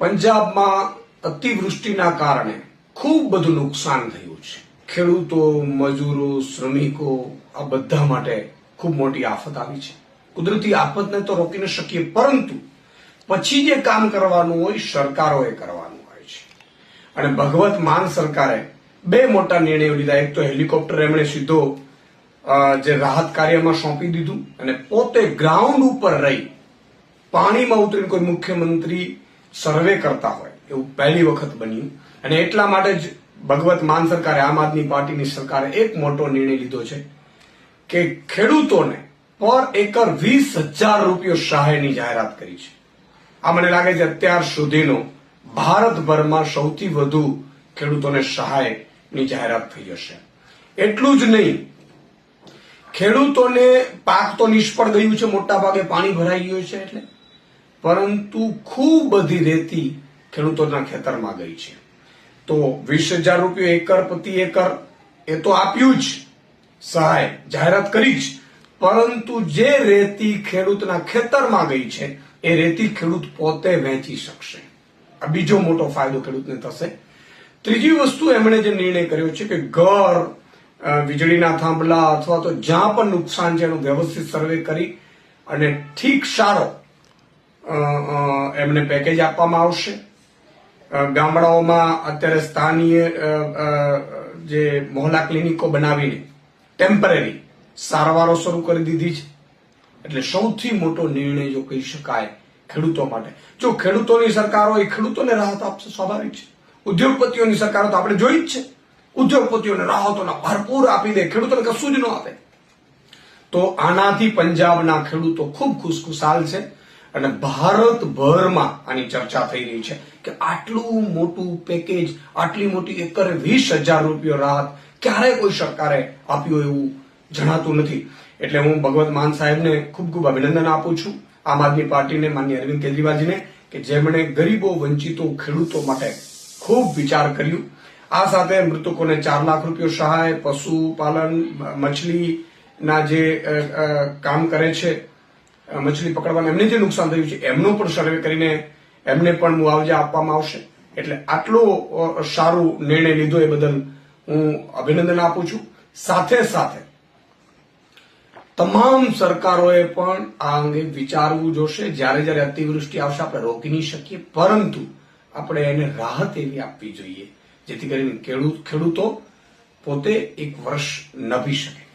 પંજાબમાં અતિવૃષ્ટિના કારણે ખૂબ બધું નુકસાન થયું છે. ખેડૂતો, મજૂરો, શ્રમિકો, આ બધા માટે ખૂબ મોટી આફત આવી છે. કુદરતી આફતને તો રોકી ન શકીએ, પરંતુ પછી જે કામ કરવાનું હોય, સરકારોએ કરવાનું હોય છે. અને ભગવત માન સરકારે બે મોટા નિર્ણયો લીધા. એક તો હેલિકોપ્ટર એમણે સીધો જે રાહત કાર્યમાં સોંપી દીધું અને પોતે ગ્રાઉન્ડ ઉપર રહી પાણીમાં ઉતરીને કોઈ મુખ્યમંત્રી સર્વે કરતા હોય. એવું પહેલી વખત બન્યું. અને એટલા માટે જ ભગવત માન સરકારે, આમ આદમી પાર્ટીની સરકારે એક મોટો નિર્ણય લીધો છે કે ખેડૂતોને પર એકર વીસ હજાર રૂપિયો સહાયની જાહેરાત કરી છે. આ મને લાગે છે અત્યાર સુધીનો ભારતભરમાં સૌથી વધુ ખેડૂતોને સહાયની જાહેરાત થઈ હશે એટલું જ નહીં, ખેડૂતોને પાક તો નિષ્ફળ ગયું છે મોટા ભાગે પાણી ભરાઈ ગયું છે એટલે. પરંતુ ખૂબ બધી રેતી ખેડૂતોના ખેતરમાં ગઈ છે. તો વીસ હજાર રૂપિયો એકર, પ્રતિ એકર એ તો આપ્યું જ. સહાય, જાહેરાત કરી જ. પરંતુ જે રેતી ખેડૂતના ખેતરમાં ગઈ છે, એ રેતી ખેડૂત પોતે વેચી શકશે. આ બીજો મોટો ફાયદો ખેડૂતને થશે. ત્રીજી વસ્તુ એમણે જે નિર્ણય કર્યો છે કે ઘર વીજળીના થાંભલા અથવા તો જ્યાં પણ નુકસાન છે એનું વ્યવસ્થિત સર્વે કરી અને ઠીક સારો એમને પેકેજ આપવામાં આવશે. ગામડાઓમાં અત્યારે સ્થાનીય જે મોહલા ક્લિનિકો બનાવીને ટેમ્પરરી સારવારો શરૂ કરી દીધી છે. એટલે સૌથી મોટો નિર્ણય જો કહી શકાય ખેડૂતો માટે. જો ખેડૂતોની સરકાર હોય ખેડૂતોને રાહત આપશે, સ્વાભાવિક છે. ઉદ્યોગપતિઓની સરકારો તો આપણે જોઈ જ છે. ઉદ્યોગપતિઓને રાહતોના ભરપૂર આપી દે ખેડૂતોને કશું જ ન આપે. તો આનાથી પંજાબના ખેડૂતો ખૂબ ખુશખુશાલ છે. અને ભારતભરમાં આની ચર્ચા થઈ રહી છે કે આટલું મોટું પેકેજ આટલી મોટી એકરે વીસ હજાર રૂપિયો રાહત ક્યારેય કોઈ સરકારે આપ્યું એવું જણાતું નથી. એટલે હું ભગવત માન સાહેબને ખૂબ ખૂબ અભિનંદન આપું છું. આમ આદમી પાર્ટીને માન્ય અરવિંદ કેજરીવાલજીને કે જેમણે ગરીબો વંચિતો ખેડૂતો માટે ખૂબ વિચાર કર્યું. આ સાથે મૃતકોને ચાર લાખ રૂપિયો સહાય, પશુપાલન મછલીના જે કામ કરે છે મછલી પકડવાના એમને જે નુકસાન થયું છે, એમનું પણ સર્વે કરીને એમને પણ મુઆવજા આપવામાં આવશે. એટલે આટલો સારું નિર્ણય લીધો એ બદલ હું અભિનંદન આપું છું. સાથે સાથે તમામ સરકારોએ પણ આ અંગે વિચારવું જોશે. જ્યારે જ્યારે અતિવૃષ્ટિ આવશે, આપણે રોકી નહીં શકીએ. પરંતુ આપણે એને રાહત એવી આપવી જોઈએ, જેથી કરીને ખેડૂત ખેડૂતો પોતે એક વર્ષ નભી શકે.